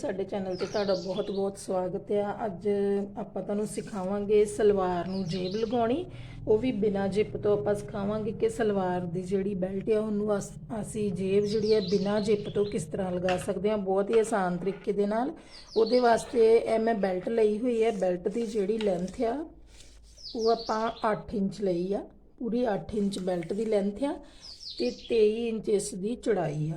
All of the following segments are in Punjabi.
ਸਾਡੇ ਚੈਨਲ ਤੇ ਤੁਹਾਡਾ ਬਹੁਤ-ਬਹੁਤ ਸਵਾਗਤ ਹੈ ਅੱਜ ਆਪਾਂ ਤੁਹਾਨੂੰ ਸਿਖਾਵਾਂਗੇ ਸਲਵਾਰ ਨੂੰ ਜੇਬ ਲਗਾਉਣੀ। ਉਹ ਵੀ ਬਿਨਾ ਜਿਪ ਤੋਂ ਆਪਾਂ ਸਿਖਾਵਾਂਗੇ ਕਿ ਸਲਵਾਰ ਦੀ ਜਿਹੜੀ ਬੈਲਟ ਹੈ ਉਹਨੂੰ ਅਸ- ਅਸੀਂ ਜੇਬ ਜਿਹੜੀ ਹੈ ਬਿਨਾ ਜਿਪ ਤੋਂ ਕਿਸ ਤਰ੍ਹਾਂ ਲਗਾ ਸਕਦੇ ਹਾਂ ਬਹੁਤ ਹੀ ਆਸਾਨ ਤਰੀਕੇ ਦੇ ਨਾਲ। ਉਹਦੇ ਵਾਸਤੇ ਇਹ ਮੈਂ ਬੈਲਟ ਲਈ ਹੋਈ ਹੈ ਬੈਲਟ ਦੀ ਜਿਹੜੀ ਲੈਂਥ ਆ, ਉਹ ਆਪਾਂ 8 ਇੰਚ ਲਈ ਆ। ਪੂਰੀ 8 ਇੰਚ ਬੈਲਟ ਦੀ ਲੈਂਥ ਆ ਤੇ 23 ਇੰਚ ਇਸ ਦੀ ਚੌੜਾਈ ਆ।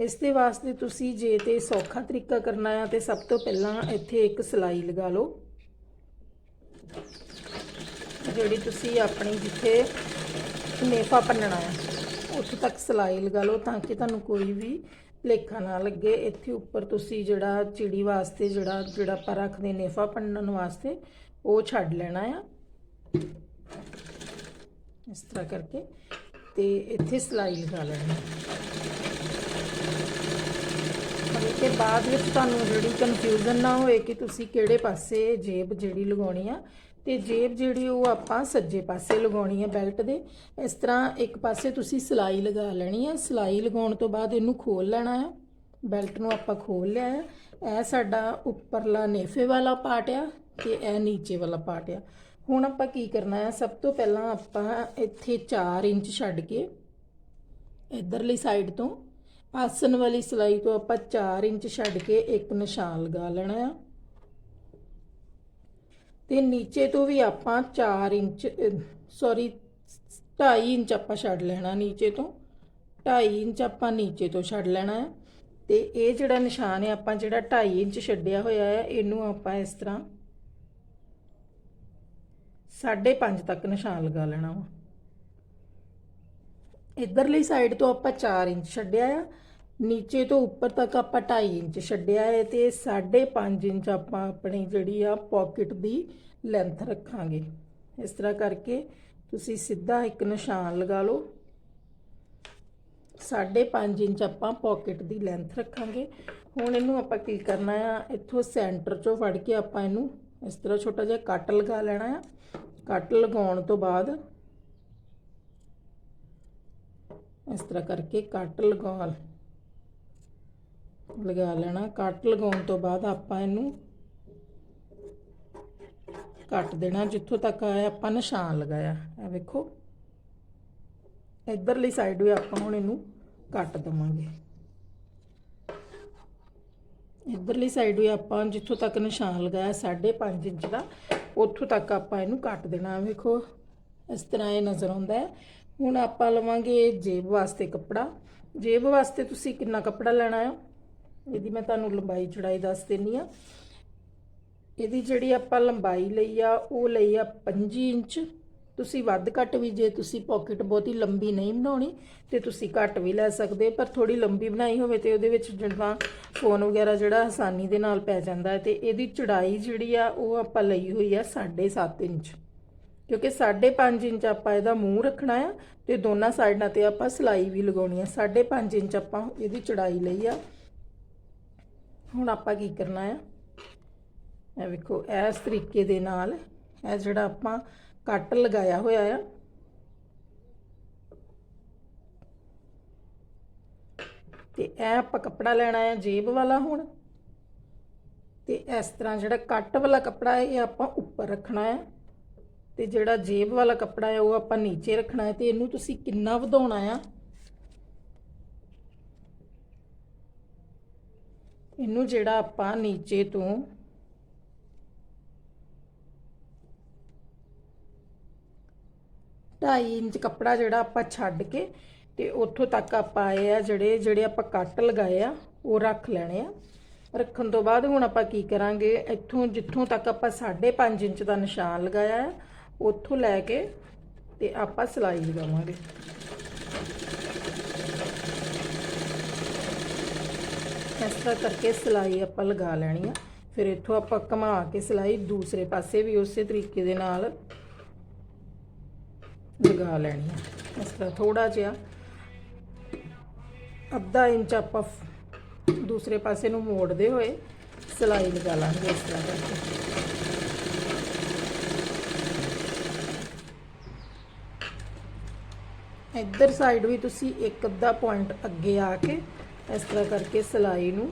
ਇਸ ਦੇ ਵਾਸਤੇ ਤੁਸੀਂ ਜੇ ਤੇ ਸੌਖਾ ਤਰੀਕਾ ਕਰਨਾ ਆ ਤੇ ਸਭ ਤੋਂ ਪਹਿਲਾਂ ਇੱਥੇ ਇੱਕ ਸਲਾਈ ਲਗਾ ਲਓ, ਜਿਹੜੀ ਤੁਸੀਂ ਆਪਣੀ ਜਿੱਥੇ ਨੇਫਾ ਪੰਨਣਾ ਆ, ਉੱਥੇ ਤੱਕ ਸਲਾਈ ਲਗਾ ਲਓ ਤਾਂ ਕਿ ਤੁਹਾਨੂੰ ਕੋਈ ਵੀ ਲੇਖਾ ਨਾ ਲੱਗੇ। ਇੱਥੇ ਉੱਪਰ ਤੁਸੀਂ ਜਿਹੜਾ ਚਿੜੀ ਵਾਸਤੇ, ਜਿਹੜਾ ਜਿਹੜਾ ਆਪਾਂ ਰੱਖਦੇ ਨੇਫਾ ਪੰਨਣ ਵਾਸਤੇ, ਉਹ ਛੱਡ ਲੈਣਾ ਆ। ਇਸ ਤਰ੍ਹਾਂ ਕਰਕੇ ਤੇ ਇੱਥੇ ਸਲਾਈ ਲਗਾ ਲੈਣੀ। ਮਤਲਬ ਬਾਅਦ ਵਿੱਚ ਤੁਹਾਨੂੰ ਜਿਹੜੀ ਕਨਫਿਊਜ਼ਨ ਨਾ ਹੋਏ ਕਿ ਤੁਸੀਂ ਕਿਹੜੇ ਪਾਸੇ ਜੇਬ ਜਿਹੜੀ ਲਗਾਉਣੀ ਆ, ਤੇ ਜੇਬ ਜਿਹੜੀ ਉਹ ਆਪਾਂ ਸੱਜੇ ਪਾਸੇ ਲਗਾਉਣੀ ਹੈ ਬੈਲਟ ਦੇ। ਇਸ ਤਰ੍ਹਾਂ ਇੱਕ ਪਾਸੇ ਤੁਸੀਂ ਸਲਾਈ ਲਗਾ ਲੈਣੀ ਹੈ ਸਲਾਈ ਲਗਾਉਣ ਤੋਂ ਬਾਅਦ ਇਹਨੂੰ ਖੋਲ ਲੈਣਾ ਹੈ ਬੈਲਟ ਨੂੰ ਆਪਾਂ ਖੋਲ ਲਿਆ ਹੈ ਇਹ ਸਾਡਾ ਉੱਪਰਲਾ ਨੇਫੇ ਵਾਲਾ ਪਾਰਟ ਆ ਤੇ ਇਹ ਨੀਚੇ ਵਾਲਾ ਪਾਰਟ ਆ। ਹੁਣ ਆਪਾਂ ਕੀ ਕਰਨਾ ਹੈ ਸਭ ਤੋਂ ਪਹਿਲਾਂ ਆਪਾਂ ਇੱਥੇ 4 ਇੰਚ ਛੱਡ ਕੇ ਇਧਰਲੀ ਸਾਈਡ ਤੋਂ ਆਸਣ ਵਾਲੀ ਸਲਾਈ ਤੋਂ ਆਪਾਂ 4 ਇੰਚ ਛੱਡ ਕੇ ਇੱਕ ਨਿਸ਼ਾਨ ਲਗਾ ਲੈਣਾ ਆ। ਤੇ ਨੀਚੇ ਤੋਂ ਵੀ ਆਪਾਂ 4 ਇੰਚ ਸੌਰੀ 2.5 ਇੰਚ ਆਪਾਂ ਛੱਡ ਲੈਣਾ ਨੀਚੇ ਤੋਂ। 2.5 ਇੰਚ ਆਪਾਂ ਨੀਚੇ ਤੋਂ ਛੱਡ ਲੈਣਾ ਹੈ ਤੇ ਇਹ ਜਿਹੜਾ ਨਿਸ਼ਾਨ ਹੈ ਆਪਾਂ ਜਿਹੜਾ 2.5 ਇੰਚ ਛੱਡਿਆ ਹੋਇਆ ਹੈ ਇਹਨੂੰ ਆਪਾਂ ਇਸ ਤਰ੍ਹਾਂ 5.5 ਤੱਕ ਨਿਸ਼ਾਨ ਲਗਾ ਲੈਣਾ ਵਾ। ਇਧਰਲੀ ਸਾਈਡ ਤੋਂ ਆਪਾਂ 4 ਇੰਚ ਛੱਡਿਆ ਆ, ਨੀਚੇ ਤੋਂ ਉੱਪਰ ਤੱਕ ਆਪਾਂ 2.5 ਇੰਚ ਛੱਡਿਆ ਹੈ ਤੇ 5.5 ਇੰਚ ਆਪਾਂ ਆਪਣੀ ਜਿਹੜੀ ਆ ਪਾਕਟ ਦੀ ਲੈਂਥ ਰੱਖਾਂਗੇ। ਇਸ ਤਰ੍ਹਾਂ ਕਰਕੇ ਤੁਸੀਂ ਸਿੱਧਾ ਇੱਕ ਨਿਸ਼ਾਨ ਲਗਾ ਲਓ। 5.5 ਇੰਚ ਆਪਾਂ ਪਾਕਟ ਦੀ ਲੈਂਥ ਰੱਖਾਂਗੇ। ਹੁਣ ਇਹਨੂੰ ਆਪਾਂ ਕੀ ਕਰਨਾ ਆ, ਇੱਥੋਂ ਸੈਂਟਰ ਚੋਂ ਫੜ ਕੇ ਆਪਾਂ ਇਹਨੂੰ ਇਸ ਤਰ੍ਹਾਂ ਛੋਟਾ ਜਿਹਾ ਕੱਟ ਲਗਾ ਲੈਣਾ ਆ। ਕੱਟ ਲਗਾਉਣ ਤੋਂ ਬਾਅਦ ਇਸ ਤਰ੍ਹਾਂ ਕਰਕੇ ਕੱਟ ਲਗਾਉਣ। ਲਗਾ ਲੈਣਾ। ਕੱਟ ਲਗਾਉਣ ਤੋਂ ਬਾਅਦ ਆਪਾਂ ਇਹਨੂੰ ਕੱਟ ਦੇਣਾ। ਜਿੱਥੋਂ ਤੱਕ ਆਇਆ ਆਪਾਂ ਨਿਸ਼ਾਨ ਲਗਾਇਆ। ਇਹ ਵੇਖੋ। ਇਧਰਲੀ ਸਾਈਡ ਵੀ ਆਪਾਂ ਹੁਣ ਇਹਨੂੰ ਕੱਟ ਦਵਾਂਗੇ। ਇਧਰਲੀ ਸਾਈਡ ਵੀ ਆਪਾਂ ਜਿੱਥੋਂ ਤੱਕ ਨਿਸ਼ਾਨ ਲਗਾਇਆ 5.5 ਇੰਚ ਦਾ, ਉੱਥੋਂ ਤੱਕ ਆਪਾਂ ਇਹਨੂੰ ਕੱਟ ਦੇਣਾ। ਵੇਖੋ। ਇਸ ਤਰ੍ਹਾਂ ਇਹ ਨਜ਼ਰ ਆਉਂਦਾ ਹੈ। ਹੁਣ ਆਪਾਂ ਲਵਾਂਗੇ ਜੇਬ ਵਾਸਤੇ ਕੱਪੜਾ। ਜੇਬ ਵਾਸਤੇ ਤੁਸੀਂ ਕਿੰਨਾ ਕੱਪੜਾ ਲੈਣਾ ਆ? ਇਹਦੀ ਮੈਂ ਤੁਹਾਨੂੰ ਲੰਬਾਈ ਚੜਾਈ ਦੱਸ ਦਿੰਨੀ ਆ। ਇਹਦੀ ਜਿਹੜੀ ਆਪਾਂ ਲੰਬਾਈ ਲਈ ਆ, ਉਹ ਲਈ ਆ 25 ਇੰਚ। ਤੁਸੀਂ ਵੱਧ ਘੱਟ ਵੀ ਜੇ ਤੁਸੀਂ ਪਾਕਟ ਬਹੁਤੀ ਲੰਬੀ ਨਹੀਂ ਬਣਾਉਣੀ, ਤੇ ਤੁਸੀਂ ਘੱਟ ਵੀ ਲੈ ਸਕਦੇ ਪਰ ਥੋੜੀ ਲੰਬੀ ਬਣਾਈ ਹੋਵੇ ਤੇ ਉਹਦੇ ਵਿੱਚ ਜਿਹੜਾ ਫੋਨ ਵਗੈਰਾ ਜਿਹੜਾ ਆਸਾਨੀ ਦੇ ਨਾਲ ਪੈ ਜਾਂਦਾ ਹੈ ਤੇ ਇਹਦੀ ਚੜਾਈ ਜਿਹੜੀ ਆ, ਉਹ ਆਪਾਂ ਲਈ ਹੋਈ ਆ 7.5 ਇੰਚ। ਕਿਉਂਕਿ 5.5 ਇੰਚ ਆਪਾਂ ਇਹਦਾ ਮੂੰਹ ਰੱਖਣਾ ਆ ਤੇ ਦੋਨਾਂ ਸਾਈਡਾਂ ਤੇ ਆਪਾਂ ਸਲਾਈ ਵੀ ਲਗਾਉਣੀ ਆ। 5.5 ਇੰਚ ਆਪਾਂ ਇਹਦੀ ਚੜਾਈ ਲਈ ਆ। ਹੁਣ ਆਪਾਂ ਕੀ ਕਰਨਾ ਆ? ਇਹ ਵੇਖੋ, ਇਸ ਤਰੀਕੇ ਦੇ ਨਾਲ ਇਹ ਜਿਹੜਾ ਆਪਾਂ ਕੱਟ ਲਗਾਇਆ ਹੋਇਆ ਆ, ਤੇ ਇਹ ਆਪਾਂ ਕੱਪੜਾ ਲੈਣਾ ਆ ਜੇਬ ਵਾਲਾ ਹੁਣ। ਤੇ ਇਸ ਤਰ੍ਹਾਂ ਜਿਹੜਾ ਕੱਟ ਵਾਲਾ ਕੱਪੜਾ ਇਹ ਆਪਾਂ ਉੱਪਰ ਰੱਖਣਾ ਹੈ ਤੇ ਜਿਹੜਾ ਜੇਬ ਵਾਲਾ ਕੱਪੜਾ ਹੈ, ਉਹ ਆਪਾਂ ਨੀਚੇ ਰੱਖਣਾ ਹੈ ਤੇ ਇਹਨੂੰ ਤੁਸੀਂ ਕਿੰਨਾ ਵਧਾਉਣਾ ਆ? ਇਹਨੂੰ ਜਿਹੜਾ ਆਪਾਂ ਨੀਚੇ ਤੋਂ ਢਾਈ ਇੰਚ ਕੱਪੜਾ ਜਿਹੜਾ ਆਪਾਂ ਛੱਡ ਕੇ ਤੇ ਉੱਥੋਂ ਤੱਕ ਆਪਾਂ ਆਏ ਆ ਜਿਹੜੇ ਜਿਹੜੇ ਆਪਾਂ ਕੱਟ ਲਗਾਏ ਆ, ਉਹ ਰੱਖ ਲੈਣੇ ਆ। ਰੱਖਣ ਤੋਂ ਬਾਅਦ ਹੁਣ ਆਪਾਂ ਕੀ ਕਰਾਂਗੇ? ਇੱਥੋਂ, ਜਿੱਥੋਂ ਤੱਕ ਆਪਾਂ 5.5 ਇੰਚ ਦਾ ਨਿਸ਼ਾਨ ਲਗਾਇਆ ਹੈ ਉੱਥੋਂ ਲੈ ਕੇ ਤੇ ਆਪਾਂ ਸਲਾਈ ਲਗਾਵਾਂਗੇ ਇਸ ਤਰ੍ਹਾਂ ਕਰਕੇ ਸਲਾਈ ਆਪਾਂ ਲਗਾ ਲੈਣੀ ਆ। ਫਿਰ ਇੱਥੋਂ ਆਪਾਂ ਘੁਮਾ ਕੇ ਸਲਾਈ ਦੂਸਰੇ ਪਾਸੇ ਵੀ ਉਸੇ ਤਰੀਕੇ ਦੇ ਨਾਲ ਲਗਾ ਲੈਣੀ ਆ। ਇਸ ਤਰ੍ਹਾਂ ਥੋੜਾ ਜਿਹਾ ਅੱਧਾ ਇੰਚ ਆਪਾਂ ਦੂਸਰੇ ਪਾਸੇ ਨੂੰ ਮੋੜਦੇ ਹੋਏ ਸਲਾਈ ਲਗਾ ਲਾਂਗੇ ਇਸ ਤਰ੍ਹਾਂ ਕਰਕੇ। ਇੱਧਰ ਸਾਈਡ ਵੀ ਤੁਸੀਂ ਇੱਕ ਅੱਧਾ ਪੁਆਇੰਟ ਅੱਗੇ ਆ ਕੇ ਇਸ ਤਰ੍ਹਾਂ ਕਰਕੇ ਸਲਾਈ ਨੂੰ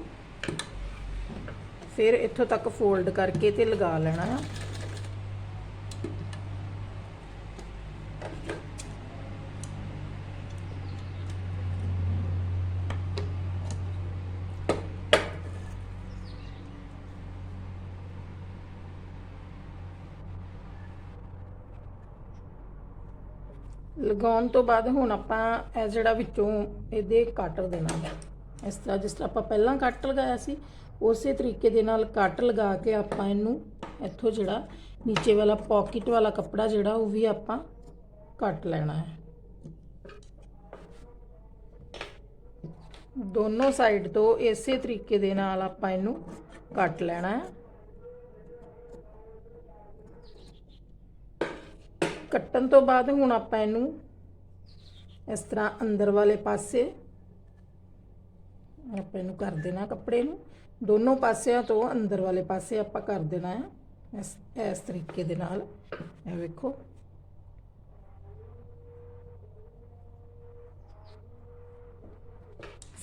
ਫਿਰ ਇੱਥੋਂ ਤੱਕ ਫੋਲਡ ਕਰਕੇ ਤੇ ਲਗਾ ਲੈਣਾ ਆ। ਲਗਾਉਣ ਤੋਂ ਬਾਅਦ ਹੁਣ ਆਪਾਂ ਇਹ ਜਿਹੜਾ ਵਿੱਚੋਂ ਇਹਦੇ ਕੱਟ ਦੇਣਾ ਹੈ ਇਸ ਤਰ੍ਹਾਂ ਜਿਸ ਤਰ੍ਹਾਂ ਆਪਾਂ ਪਹਿਲਾਂ ਕੱਟ ਲਗਾਇਆ ਸੀ, ਉਸੇ ਤਰੀਕੇ ਦੇ ਨਾਲ ਕੱਟ ਲਗਾ ਕੇ ਆਪਾਂ ਇਹਨੂੰ ਇੱਥੋਂ ਜਿਹੜਾ ਨੀਚੇ ਵਾਲਾ ਪਾਕਟ ਵਾਲਾ ਕੱਪੜਾ ਜਿਹੜਾ ਉਹ ਵੀ ਆਪਾਂ ਕੱਟ ਲੈਣਾ ਹੈ। ਦੋਨੋਂ ਸਾਈਡ ਤੋਂ ਇਸੇ ਤਰੀਕੇ ਦੇ ਨਾਲ ਆਪਾਂ ਇਹਨੂੰ ਕੱਟ ਲੈਣਾ ਹੈ। ਕੱਟਣ ਤੋਂ ਬਾਅਦ ਹੁਣ ਆਪਾਂ ਇਹਨੂੰ ਇਸ ਤਰ੍ਹਾਂ ਅੰਦਰ ਵਾਲੇ ਪਾਸੇ ਆਪਾਂ ਇਹਨੂੰ ਕਰ ਦੇਣਾ ਕੱਪੜੇ ਨੂੰ। ਦੋਨੋਂ ਪਾਸਿਆਂ ਤੋਂ ਅੰਦਰ ਵਾਲੇ ਪਾਸੇ ਆਪਾਂ ਕਰ ਦੇਣਾ ਹੈ ਇਸ ਇਸ ਤਰੀਕੇ ਦੇ ਨਾਲ। ਇਹ ਵੇਖੋ।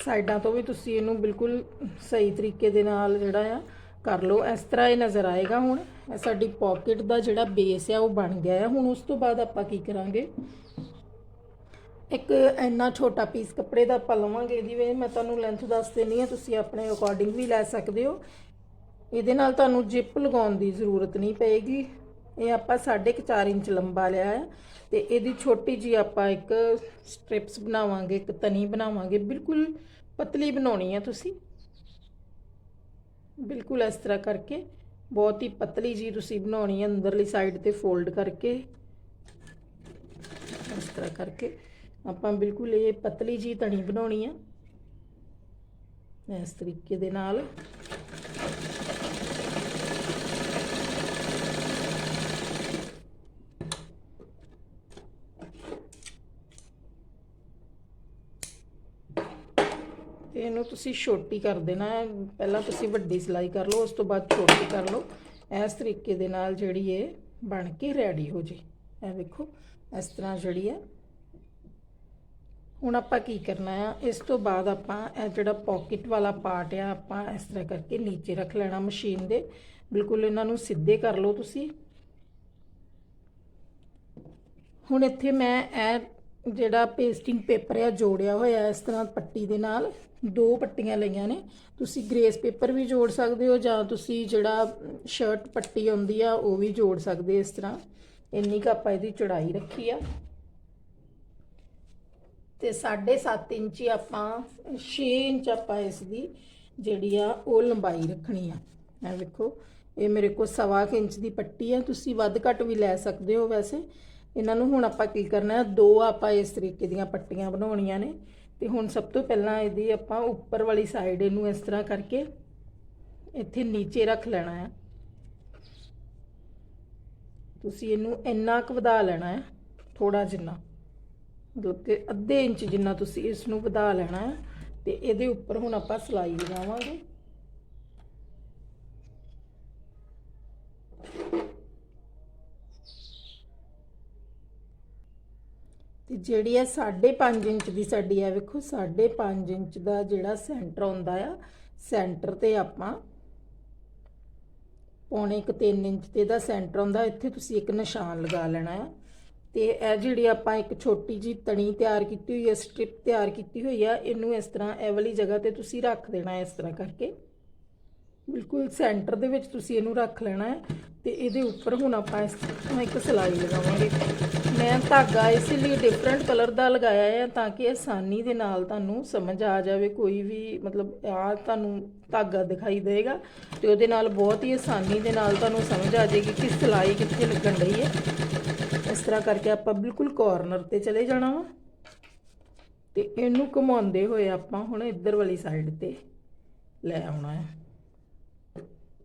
ਸਾਈਡਾਂ ਤੋਂ ਵੀ ਤੁਸੀਂ ਇਹਨੂੰ ਬਿਲਕੁਲ ਸਹੀ ਤਰੀਕੇ ਦੇ ਨਾਲ ਜਿਹੜਾ ਆ ਕਰ ਲਓ, ਇਸ ਤਰ੍ਹਾਂ ਇਹ ਨਜ਼ਰ ਆਏਗਾ ਹੁਣ। ਸਾਡੀ ਪਾਕਟ ਦਾ ਜਿਹੜਾ ਬੇਸ ਆ, ਉਹ ਬਣ ਗਿਆ ਹੈ ਹੁਣ ਉਸ ਤੋਂ ਬਾਅਦ ਆਪਾਂ ਕੀ ਕਰਾਂਗੇ? ਇੱਕ ਇੰਨਾ ਛੋਟਾ ਪੀਸ ਕੱਪੜੇ ਦਾ ਆਪਾਂ ਲਵਾਂਗੇ ਇਹਦੀ ਵੇ ਮੈਂ ਤੁਹਾਨੂੰ ਲੈਂਥ ਦੱਸ ਦੇਣੀ ਹੈ, ਤੁਸੀਂ ਆਪਣੇ ਅਕੋਰਡਿੰਗ ਵੀ ਲੈ ਸਕਦੇ ਹੋ। ਇਹਦੇ ਨਾਲ ਤੁਹਾਨੂੰ ਜਿਪ ਲਗਾਉਣ ਦੀ ਜ਼ਰੂਰਤ ਨਹੀਂ ਪਏਗੀ। ਇਹ ਆਪਾਂ 4.5 ਇੰਚ ਲੰਬਾ ਲਿਆ ਹੈ ਤੇ ਇਹਦੀ ਛੋਟੀ ਜੀ ਆਪਾਂ ਇੱਕ ਸਟ੍ਰਿਪਸ ਬਣਾਵਾਂਗੇ, ਇੱਕ ਤਣੀ ਬਣਾਵਾਂਗੇ। ਬਿਲਕੁਲ ਪਤਲੀ ਬਣਾਉਣੀ ਹੈ ਤੁਸੀਂ। ਬਿਲਕੁਲ ਇਸ ਤਰ੍ਹਾਂ ਕਰਕੇ ਬਹੁਤ ਹੀ ਪਤਲੀ ਜੀ ਤੁਸੀਂ ਬਣਾਉਣੀ ਹੈ, ਅੰਦਰਲੀ ਸਾਈਡ ਤੇ ਫੋਲਡ ਕਰਕੇ। ਇਸ ਤਰ੍ਹਾਂ ਕਰਕੇ ਆਪਾਂ ਬਿਲਕੁਲ ਇਹ ਪਤਲੀ ਜੀ ਤਣੀ ਬਣਾਉਣੀ ਆ। ਇਸ ਤਰੀਕੇ ਦੇ ਨਾਲ। ਤੇ ਇਹਨੂੰ ਤੁਸੀਂ ਛੋਟੀ ਕਰ ਦੇਣਾ। ਪਹਿਲਾਂ ਤੁਸੀਂ ਵੱਡੀ ਸਿਲਾਈ ਕਰ ਲਓ, ਉਸ ਤੋਂ ਬਾਅਦ ਛੋਟੀ ਕਰ ਲਓ। ਇਸ ਤਰੀਕੇ ਦੇ ਨਾਲ ਜਿਹੜੀ ਇਹ ਬਣ ਕੇ ਰੈਡੀ ਹੋ ਜੇ। ਇਹ ਵੇਖੋ ਇਸ ਤਰ੍ਹਾਂ ਜਿਹੜੀ ਹੈ। ਹੁਣ ਆਪਾਂ ਕੀ ਕਰਨਾ ਆ, ਇਸ ਤੋਂ ਬਾਅਦ ਆਪਾਂ ਇਹ ਜਿਹੜਾ ਪਾਕਟ ਵਾਲਾ ਪਾਰਟ ਆ, ਆਪਾਂ ਇਸ ਤਰ੍ਹਾਂ ਕਰਕੇ ਨੀਚੇ ਰੱਖ ਲੈਣਾ ਮਸ਼ੀਨ ਦੇ। ਬਿਲਕੁਲ ਇਹਨਾਂ ਨੂੰ ਸਿੱਧੇ ਕਰ ਲਓ ਤੁਸੀਂ। ਹੁਣ ਇੱਥੇ ਮੈਂ ਇਹ ਜਿਹੜਾ ਪੇਸਟਿੰਗ ਪੇਪਰ ਆ, ਜੋੜਿਆ ਹੋਇਆ ਇਸ ਤਰ੍ਹਾਂ ਪੱਟੀ ਦੇ ਨਾਲ, ਦੋ ਪੱਟੀਆਂ ਲਈਆਂ ਨੇ। ਤੁਸੀਂ ਗ੍ਰੇਸ ਪੇਪਰ ਵੀ ਜੋੜ ਸਕਦੇ ਹੋ ਜਾਂ ਤੁਸੀਂ ਜਿਹੜਾ ਸ਼ਰਟ ਪੱਟੀ ਆਉਂਦੀ ਆ, ਉਹ ਵੀ ਜੋੜ ਸਕਦੇ ਇਸ ਤਰ੍ਹਾਂ। ਇੰਨੀ ਕੁ ਆਪਾਂ ਇਹਦੀ ਚੌੜਾਈ ਰੱਖੀ ਆ। ਤੇ 7.5 ਇੰਚ ਆਪਾਂ 6 ਇੰਚ ਆਪਾਂ ਇਸ ਦੀ ਜਿਹੜੀ ਆ, ਉਹ ਲੰਬਾਈ ਰੱਖਣੀ ਆ। ਇਹ ਵੇਖੋ, ਇਹ ਮੇਰੇ ਕੋਲ ਸਵਾ ਕੁ ਇੰਚ ਦੀ ਪੱਟੀ ਆ। ਤੁਸੀਂ ਵੱਧ ਘੱਟ ਵੀ ਲੈ ਸਕਦੇ ਹੋ ਵੈਸੇ। ਇਹਨਾਂ ਨੂੰ ਹੁਣ ਆਪਾਂ ਕੀ ਕਰਨਾ ਦੋ ਆਪਾਂ ਇਸ ਤਰੀਕੇ ਦੀਆਂ ਪੱਟੀਆਂ ਬਣਾਉਣੀਆਂ ਨੇ ਤੇ ਹੁਣ ਸਭ ਤੋਂ ਪਹਿਲਾਂ ਇਹਦੀ ਆਪਾਂ ਉੱਪਰ ਵਾਲੀ ਸਾਈਡ ਇਹਨੂੰ ਇਸ ਤਰ੍ਹਾਂ ਕਰਕੇ ਇੱਥੇ ਨੀਚੇ ਰੱਖ ਲੈਣਾ ਹੈ। ਤੁਸੀਂ ਇਹਨੂੰ ਇੰਨਾ ਕੁ ਵਧਾ ਲੈਣਾ ਹੈ ਥੋੜਾ ਜਿੰਨਾ। ਮਤਲਬ ਕਿ ਅੱਧੇ ਇੰਚ ਜਿੰਨਾ ਤੁਸੀਂ ਇਸ ਨੂੰ ਵਧਾ ਲੈਣਾ ਹੈ ਤੇ ਇਹਦੇ ਉੱਪਰ ਹੁਣ ਆਪਾਂ ਸਲਾਈ ਲਗਾਵਾਂਗੇ। ਤੇ ਜਿਹੜੀ ਹੈ 5.5 ਇੰਚ ਦੀ ਸਾਡੀ ਹੈ ਵੇਖੋ 5.5 ਇੰਚ ਦਾ ਜਿਹੜਾ ਸੈਂਟਰ ਹੁੰਦਾ ਆ, ਸੈਂਟਰ ਤੇ ਆਪਾਂ ਪੌਣੇ ਇੱਕ 3 ਇੰਚ ਤੇ ਦਾ ਸੈਂਟਰ ਹੁੰਦਾ ਇੱਥੇ ਤੁਸੀਂ ਇੱਕ ਨਿਸ਼ਾਨ ਲਗਾ ਲੈਣਾ ਆ। ਤੇ ਇਹ ਜਿਹੜੀ ਆਪਾਂ ਇੱਕ ਛੋਟੀ ਜੀ ਤਣੀ ਤਿਆਰ ਕੀਤੀ ਹੋਈ ਹੈ ਸਟ੍ਰਿਪ ਤਿਆਰ ਕੀਤੀ ਹੋਈ ਆ, ਇਹਨੂੰ ਇਸ ਤਰ੍ਹਾਂ ਇਹ ਵਾਲੀ ਜਗ੍ਹਾ ਤੇ ਤੁਸੀਂ ਰੱਖ ਦੇਣਾ ਇਸ ਤਰ੍ਹਾਂ ਕਰਕੇ। ਬਿਲਕੁਲ ਸੈਂਟਰ ਦੇ ਵਿੱਚ ਤੁਸੀਂ ਇਹਨੂੰ ਰੱਖ ਲੈਣਾ ਹੈ ਤੇ ਇਹਦੇ ਉੱਪਰ ਹੁਣ ਆਪਾਂ ਇਸ ਤਰ੍ਹਾਂ ਇੱਕ ਸਿਲਾਈ ਲਗਾਵਾਂਗੇ। ਮੈਂ ਧਾਗਾ ਇਸ ਲਈ ਡਿਫਰੈਂਟ ਕਲਰ ਦਾ ਲਗਾਇਆ ਹੈ ਤਾਂ ਕਿ ਆਸਾਨੀ ਦੇ ਨਾਲ ਤੁਹਾਨੂੰ ਸਮਝ ਆ ਜਾਵੇ, ਕੋਈ ਵੀ ਮਤਲਬ ਆ ਤੁਹਾਨੂੰ ਧਾਗਾ ਦਿਖਾਈ ਦੇਗਾ ਤੇ ਉਹਦੇ ਨਾਲ ਬਹੁਤ ਹੀ ਆਸਾਨੀ ਦੇ ਨਾਲ ਤੁਹਾਨੂੰ ਸਮਝ ਆ ਜਾਏਗੀ ਕਿ ਸਿਲਾਈ ਕਿੱਥੇ ਲੱਗਣ ਰਹੀ ਹੈ। ਇਸ ਤਰ੍ਹਾਂ ਕਰਕੇ ਆਪਾਂ ਬਿਲਕੁਲ ਕੋਰਨਰ ਤੇ ਚਲੇ ਜਾਣਾ ਵਾ ਤੇ ਇਹਨੂੰ ਘੁਮਾਉਂਦੇ ਹੋਏ ਆਪਾਂ ਹੁਣ ਇੱਧਰ ਵਾਲੀ ਸਾਈਡ ਤੇ ਲੈ ਆਉਣਾ ਹੈ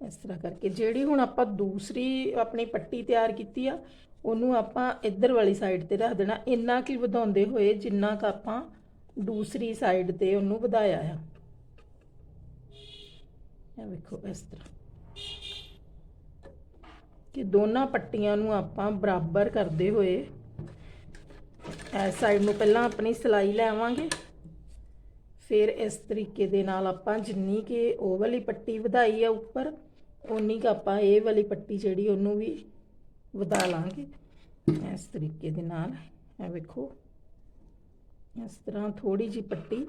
ਇਸ ਤਰ੍ਹਾਂ ਕਰਕੇ। ਜਿਹੜੀ ਹੁਣ ਆਪਾਂ ਦੂਸਰੀ ਆਪਣੀ ਪੱਟੀ ਤਿਆਰ ਕੀਤੀ ਆ, ਉਹਨੂੰ ਆਪਾਂ ਇੱਧਰ ਵਾਲੀ ਸਾਈਡ ਤੇ ਰੱਖ ਦੇਣਾ। ਇੰਨਾ ਕਿ ਵਧਾਉਂਦੇ ਹੋਏ ਜਿੰਨਾ ਕ ਆਪਾਂ ਦੂਸਰੀ ਸਾਈਡ ਤੇ ਉਹਨੂੰ ਵਧਾਇਆ ਆ। ਇਹ ਵੇਖੋ ਇਸ ਤਰ੍ਹਾਂ। ਕਿ ਦੋਨਾਂ ਪੱਟੀਆਂ ਨੂੰ ਆਪਾਂ ਬਰਾਬਰ ਕਰਦੇ ਹੋਏ ਇਸ ਸਾਈਡ ਨੂੰ ਪਹਿਲਾਂ ਆਪਣੀ ਸਿਲਾਈ ਲੈਵਾਂਗੇ ਫਿਰ ਇਸ ਤਰੀਕੇ ਦੇ ਨਾਲ ਆਪਾਂ ਜਿੰਨੀ ਕਿ ਉਹ ਵਾਲੀ ਪੱਟੀ ਵਧਾਈ ਆ ਉੱਪਰ ਉਨੀ ਕੁ ਆਪਾਂ ਇਹ ਵਾਲੀ ਪੱਟੀ ਜਿਹੜੀ ਉਹਨੂੰ ਵੀ ਵਧਾ ਲਾਂਗੇ ਇਸ ਤਰੀਕੇ ਦੇ ਨਾਲ। ਇਹ ਵੇਖੋ। ਇਸ ਤਰ੍ਹਾਂ ਥੋੜੀ ਜੀ ਪੱਟੀ,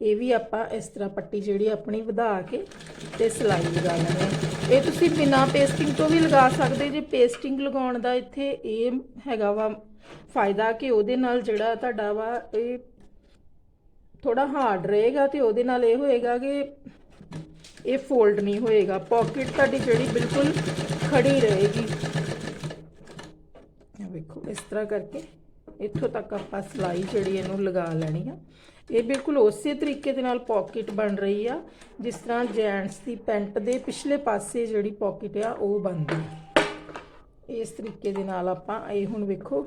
ਇਹ ਵੀ ਆਪਾਂ ਇਸ ਤਰ੍ਹਾਂ ਪੱਟੀ ਜਿਹੜੀ ਆਪਣੀ ਵਧਾ ਕੇ ਤੇ ਸਿਲਾਈ ਲਗਾ ਲੈਣੀ ਇਹ ਤੁਸੀਂ ਬਿਨਾ ਪੇਸਟਿੰਗ ਤੋਂ ਵੀ ਲਗਾ ਸਕਦੇ, ਜੇ ਪੇਸਟਿੰਗ ਲਗਾਉਣ ਦਾ ਇੱਥੇ ਇਹ ਹੈਗਾ ਵਾ ਫਾਇਦਾ ਕਿ ਉਹਦੇ ਨਾਲ ਜਿਹੜਾ ਤੁਹਾਡਾ ਵਾ ਇਹ ਥੋੜਾ ਹਾਰਡ ਰਹੇਗਾ ਤੇ ਉਹਦੇ ਨਾਲ ਇਹ ਹੋਏਗਾ ਕਿ ਇਹ ਫੋਲਡ ਨਹੀਂ ਹੋਏਗਾ। ਪਾਕਟ ਤੁਹਾਡੀ ਜਿਹੜੀ ਬਿਲਕੁਲ ਖੜੀ ਰਹੇਗੀ। ਇਹ ਵੇਖੋ, ਇਸ ਤਰ੍ਹਾਂ ਕਰਕੇ ਇੱਥੋਂ ਤੱਕ ਆਪਾਂ ਸਿਲਾਈ ਜਿਹੜੀ ਇਹਨੂੰ ਲਗਾ ਲੈਣੀ ਆ। ਇਹ ਬਿਲਕੁਲ ਉਸੇ ਤਰੀਕੇ ਦੇ ਨਾਲ ਪਾਕਟ ਬਣ ਰਹੀ ਆ, ਜਿਸ ਤਰ੍ਹਾਂ ਜੈਂਟਸ ਦੀ ਪੈਂਟ ਦੇ ਪਿਛਲੇ ਪਾਸੇ ਜਿਹੜੀ ਪਾਕਟ ਆ, ਉਹ ਬਣਦੀ ਇਸ ਤਰੀਕੇ ਦੇ ਨਾਲ ਆਪਾਂ ਇਹ ਹੁਣ ਵੇਖੋ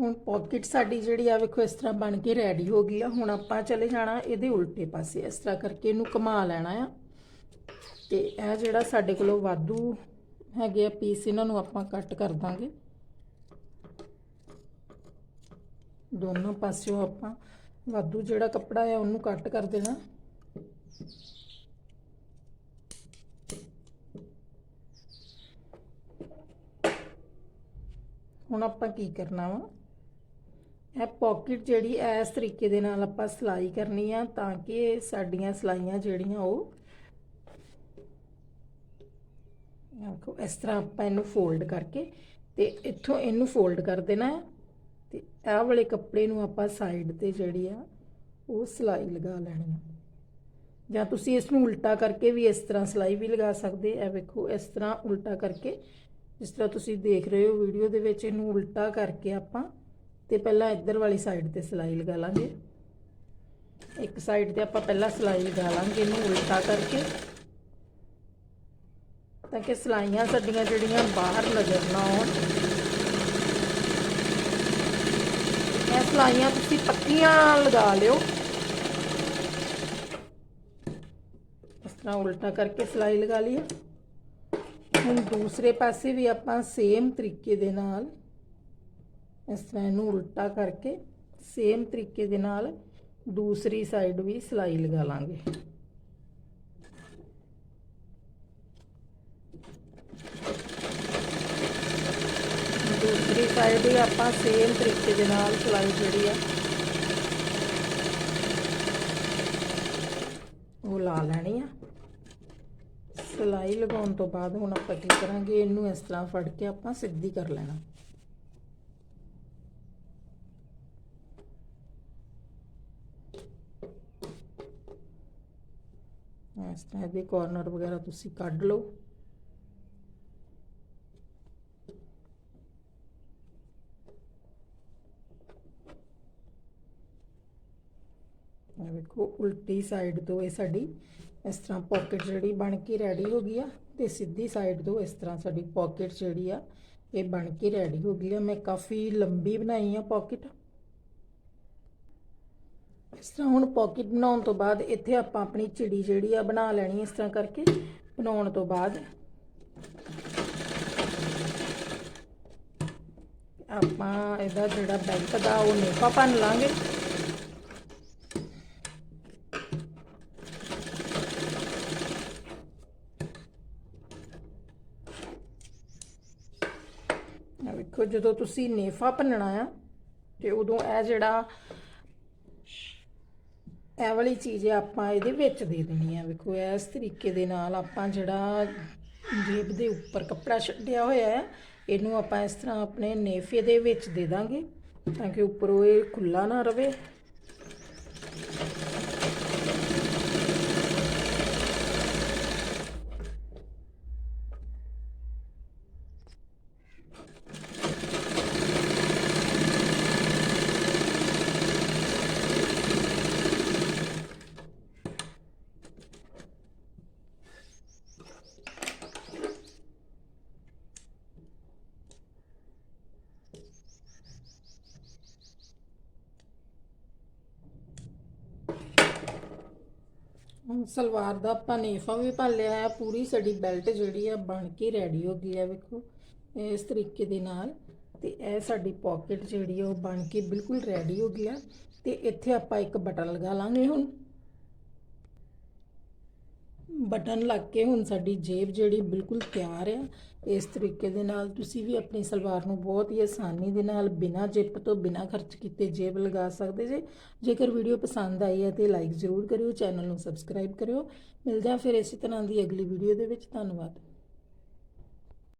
ਹੁਣ ਪਾਕਟ ਸਾਡੀ ਜਿਹੜੀ ਆ ਵੇਖੋ ਇਸ ਤਰ੍ਹਾਂ ਬਣ ਕੇ ਰੈਡੀ ਹੋ ਗਈ ਆ। ਹੁਣ ਆਪਾਂ ਚਲੇ ਜਾਣਾ ਇਹਦੇ ਉਲਟੇ ਪਾਸੇ। ਇਸ ਤਰ੍ਹਾਂ ਕਰਕੇ ਇਹਨੂੰ ਘੁਮਾ ਲੈਣਾ ਆ। ਤੇ ਇਹ ਜਿਹੜਾ ਸਾਡੇ ਕੋਲੋਂ ਵਾਧੂ ਹੈਗੇ ਆ ਪੀਸ ਇਹਨਾਂ ਨੂੰ ਆਪਾਂ ਕੱਟ ਕਰ ਦਾਂਗੇ। ਦੋਨੋਂ ਪਾਸਿਓਂ ਆਪਾਂ ਵਾਧੂ ਜਿਹੜਾ ਕੱਪੜਾ ਆ, ਉਹਨੂੰ ਕੱਟ ਕਰ ਦੇਣਾ। ਹੁਣ ਆਪਾਂ ਕੀ ਕਰਨਾ ਵਾ? ਇਹ ਪਾਕਟ ਜਿਹੜੀ ਇਸ ਤਰੀਕੇ ਦੇ ਨਾਲ ਆਪਾਂ ਸਿਲਾਈ ਕਰਨੀ ਆ ਤਾਂ ਕਿ ਸਾਡੀਆਂ ਸਿਲਾਈਆਂ ਜਿਹੜੀਆਂ ਉਹ ਦੇਖੋ, ਇਸ ਤਰ੍ਹਾਂ ਆਪਾਂ ਇਹਨੂੰ ਫੋਲਡ ਕਰਕੇ ਤੇ ਇੱਥੋਂ ਇਹਨੂੰ ਫੋਲਡ ਕਰ ਦੇਣਾ ਹੈ ਤੇ ਆਹ ਵਾਲੇ ਕੱਪੜੇ ਨੂੰ ਆਪਾਂ ਸਾਈਡ ਤੇ ਜਿਹੜੀ ਆ, ਉਹ ਸਿਲਾਈ ਲਗਾ ਲੈਣੀ ਆ। ਜਾਂ ਤੁਸੀਂ ਇਸ ਨੂੰ ਉਲਟਾ ਕਰਕੇ ਵੀ ਇਸ ਤਰ੍ਹਾਂ ਸਿਲਾਈ ਵੀ ਲਗਾ ਸਕਦੇ ਇਹ ਵੇਖੋ, ਇਸ ਤਰ੍ਹਾਂ ਉਲਟਾ ਕਰਕੇ ਜਿਸ ਤਰ੍ਹਾਂ ਤੁਸੀਂ ਦੇਖ ਰਹੇ ਹੋ ਵੀਡੀਓ ਦੇ ਵਿੱਚ, ਇਹਨੂੰ ਉਲਟਾ ਕਰਕੇ ਆਪਾਂ ਤੇ ਪਹਿਲਾਂ ਇੱਧਰ ਵਾਲੀ ਸਾਈਡ ਤੇ ਸਿਲਾਈ ਲਗਾ ਲਾਂਗੇ। ਇੱਕ ਸਾਈਡ ਤੇ ਆਪਾਂ ਪਹਿਲਾਂ ਸਿਲਾਈ ਲਗਾ ਲਾਂਗੇ ਇਹਨੂੰ ਉਲਟਾ ਕਰਕੇ। ਤਾਂ ਕਿ ਸਲਾਈਆਂ ਸਾਡੀਆਂ ਜਿਹੜੀਆਂ ਬਾਹਰ ਨਜ਼ਰ ਨਾ ਆਉਣ। ਇਹ ਸਲਾਈਆਂ ਤੁਸੀਂ ਪੱਕੀਆਂ ਲਗਾ ਲਿਓ। ਇਸ ਤਰ੍ਹਾਂ ਉਲਟਾ ਕਰਕੇ ਸਲਾਈ ਲਗਾ ਲਈ ਹੁਣ ਦੂਸਰੇ ਪਾਸੇ ਵੀ ਆਪਾਂ ਸੇਮ ਤਰੀਕੇ ਦੇ ਨਾਲ ਇਸ ਤਰ੍ਹਾਂ ਇਹਨੂੰ ਉਲਟਾ ਕਰਕੇ ਸੇਮ ਤਰੀਕੇ ਦੇ ਨਾਲ ਦੂਸਰੀ ਸਾਈਡ ਵੀ ਸਿਲਾਈ ਲਗਾ ਲਾਂਗੇ। ਦੂਸਰੀ ਸਾਈਡ ਵੀ ਆਪਾਂ ਸੇਮ ਤਰੀਕੇ ਦੇ ਨਾਲ ਸਿਲਾਈ ਜਿਹੜੀ ਆ, ਉਹ ਲਾ ਲੈਣੀ ਆ। ਸਿਲਾਈ ਲਗਾਉਣ ਤੋਂ ਬਾਅਦ ਹੁਣ ਆਪਾਂ ਕੀ ਕਰਾਂਗੇ, ਇਹਨੂੰ ਇਸ ਤਰ੍ਹਾਂ ਫੜ ਕੇ ਆਪਾਂ ਸਿੱਧੀ ਕਰ ਲੈਣਾ। ਇਸ ਤਰ੍ਹਾਂ ਦੇ ਕਾਰਨਰ ਵਗੈਰਾ ਤੁਸੀਂ ਕੱਢ ਲਓ ਇਹ ਵੇਖੋ ਉਲਟੀ ਸਾਈਡ ਤੋਂ ਇਹ ਸਾਡੀ ਇਸ ਤਰ੍ਹਾਂ ਪਾਕਟ ਜਿਹੜੀ ਬਣ ਕੇ ਰੈਡੀ ਹੋ ਗਈ ਆ ਤੇ ਸਿੱਧੀ ਸਾਈਡ ਤੋਂ ਇਸ ਤਰ੍ਹਾਂ ਸਾਡੀ ਪਾਕਟ ਜਿਹੜੀ ਆ ਇਹ ਬਣ ਕੇ ਰੈਡੀ ਹੋ ਗਈ ਆ ਮੈਂ ਕਾਫੀ ਲੰਬੀ ਬਣਾਈ ਆ ਪਾਕਟ ਇਸ ਤਰ੍ਹਾਂ ਹੁਣ ਪਾਕਟ ਬਣਾਉਣ ਤੋਂ ਬਾਅਦ ਇੱਥੇ ਆਪਾਂ ਆਪਣੀ ਚਿੜੀ ਜਿਹੜੀ ਆ ਬਣਾ ਲੈਣੀ ਇਸ ਤਰ੍ਹਾਂ ਕਰਕੇ, ਬਣਾਉਣ ਤੋਂ ਬਾਅਦ। ਆਪਾਂ ਇਹਦਾ ਜਿਹੜਾ ਬੈਲਟ ਦਾ ਉਹ ਨੇਫਾ ਭੰਨ ਲਾਂਗੇ। ਵੇਖੋ ਜਦੋਂ ਤੁਸੀਂ ਨੇਫਾ ਭੰਨਣਾ ਆ, ਤੇ ਉਦੋਂ ਇਹ ਜਿਹੜਾ ਇਹ ਵਾਲੀ ਚੀਜ਼ ਆਪਾਂ ਇਹਦੇ ਵਿੱਚ ਦੇ ਦੇਣੀ ਆ। ਵੇਖੋ, ਇਸ ਤਰੀਕੇ ਦੇ ਨਾਲ ਆਪਾਂ ਜਿਹੜਾ ਜੇਬ ਦੇ ਉੱਪਰ ਕੱਪੜਾ ਛੱਡਿਆ ਹੋਇਆ ਹੈ, ਇਹਨੂੰ ਆਪਾਂ ਇਸ ਤਰ੍ਹਾਂ ਆਪਣੇ ਨੇਫੇ ਦੇ ਵਿੱਚ ਦੇ ਦਾਂਗੇ ਤਾਂ ਕਿ ਉੱਪਰੋਂ ਇਹ ਖੁੱਲਾ ਨਾ ਰਵੇ। ਸਲਵਾਰ ਦਾ ਆਪਾਂ ਨੇਫਾ ਵੀ ਭਰ ਲਿਆ ਹੈ, ਪੂਰੀ ਸਾਡੀ ਬੈਲਟ ਜਿਹੜੀ ਆ ਬਣ ਕੇ ਰੈਡੀ ਹੋ ਗਈ ਹੈ ਵੇਖੋ, ਇਸ ਤਰੀਕੇ ਦੇ ਨਾਲ। ਤੇ ਇਹ ਸਾਡੀ ਪਾਕਟ ਜਿਹੜੀ ਆ ਉਹ ਬਣ ਕੇ ਬਿਲਕੁਲ ਰੈਡੀ ਹੋ ਗਈ ਆ ਤੇ ਇੱਥੇ ਆਪਾਂ ਇੱਕ ਬਟਨ ਲਗਾ ਲਾਂਗੇ ਹੁਣ। ਬਟਨ ਲੱਗ ਕੇ ਹੁਣ ਸਾਡੀ ਜੇਬ ਜਿਹੜੀ ਬਿਲਕੁਲ ਤਿਆਰ ਆ। ਇਸ ਤਰੀਕੇ ਦੇ ਨਾਲ ਤੁਸੀਂ ਵੀ ਆਪਣੀ ਸਲਵਾਰ ਨੂੰ ਬਹੁਤ ਹੀ ਆਸਾਨੀ ਦੇ ਨਾਲ ਬਿਨਾਂ ਜਿੱਪ ਤੋਂ ਬਿਨਾਂ ਖਰਚ ਕੀਤੇ ਜੇਬ ਲਗਾ ਸਕਦੇ ਜੇ। ਜੇਕਰ ਵੀਡੀਓ ਪਸੰਦ ਆਈ ਹੈ ਤੇ ਲਾਈਕ ਜ਼ਰੂਰ ਕਰਿਓ, ਚੈਨਲ ਨੂੰ ਸਬਸਕ੍ਰਾਈਬ ਕਰਿਓ। ਮਿਲਦੇ ਹਾਂ ਫਿਰ ਇਸੇ ਤਰ੍ਹਾਂ ਦੀ ਅਗਲੀ ਵੀਡੀਓ ਦੇ ਵਿੱਚ। ਧੰਨਵਾਦ।